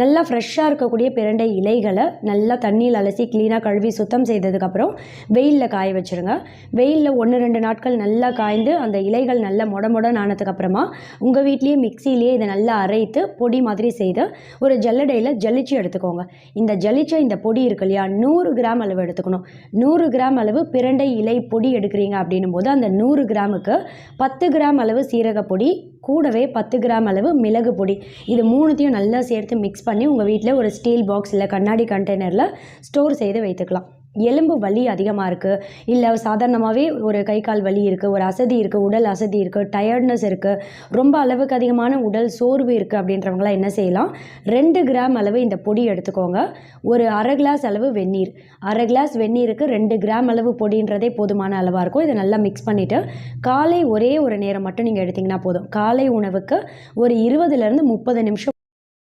நல்லா ஃப்ரெஷ்ஷாக இருக்கக்கூடிய பிரண்டை இலைகளை நல்லா தண்ணியில் அலசி க்ளீனாக கழுவி சுத்தம் செய்ததுக்கப்புறம் வெயிலில் காய வச்சுருங்க. வெயிலில் ஒன்று ரெண்டு நாட்கள் நல்லா காய்ந்து அந்த இலைகள் நல்லா முடமுடன்னு ஆனதுக்கப்புறமா உங்கள் வீட்லேயே மிக்சிலேயே இதை நல்லா அரைத்து பொடி மாதிரி செய்து ஒரு ஜல்லடையில் ஜலிச்சு எடுத்துக்கோங்க. இந்த ஜலிச்ச இந்த பொடி இருக்கு இல்லையா நூறு கிராம் அளவு எடுத்துக்கணும். நூறு கிராம் அளவு பிரண்டை இலை பொடி எடுக்கிறீங்க அப்படின்னும் போது அந்த நூறு கிராமுக்கு பத்து கிராம் அளவு சீரக பொடி கூடவே பத்து கிராம் அளவு மிளகு பொடி. இது மூணுத்தையும் நல்லா சேர்த்து மிக்ஸ் பண்ணி உங்கள் வீட்டில் ஒரு ஸ்டீல் பாக்ஸ் இல்லை கண்ணாடி கண்டெய்னரில் ஸ்டோர் செய்து வைத்துக்கலாம். எலும்பு வலி அதிகமாக இருக்குது இல்லை சாதாரணமாகவே ஒரு கை கால் வலி இருக்குது ஒரு அசதி இருக்குது உடல் அசதி இருக்குது டயர்ட்னஸ் இருக்குது ரொம்ப அளவுக்கு அதிகமான உடல் சோர்வு இருக்குது அப்படின்றவங்களாம் என்ன செய்யலாம்? ரெண்டு கிராம் அளவு இந்த பொடி எடுத்துக்கோங்க. ஒரு அரை கிளாஸ் அளவு வெந்நீர். அரை கிளாஸ் வெந்நீருக்கு ரெண்டு கிராம் அளவு பொடின்றதே போதுமான அளவாக இருக்கும். இதை நல்லா மிக்ஸ் பண்ணிவிட்டு காலை ஒரே ஒரு நேரம் மட்டும் நீங்கள் எடுத்திங்கன்னா போதும். காலை உணவுக்கு ஒரு இருபதுலேருந்து முப்பது நிமிஷம்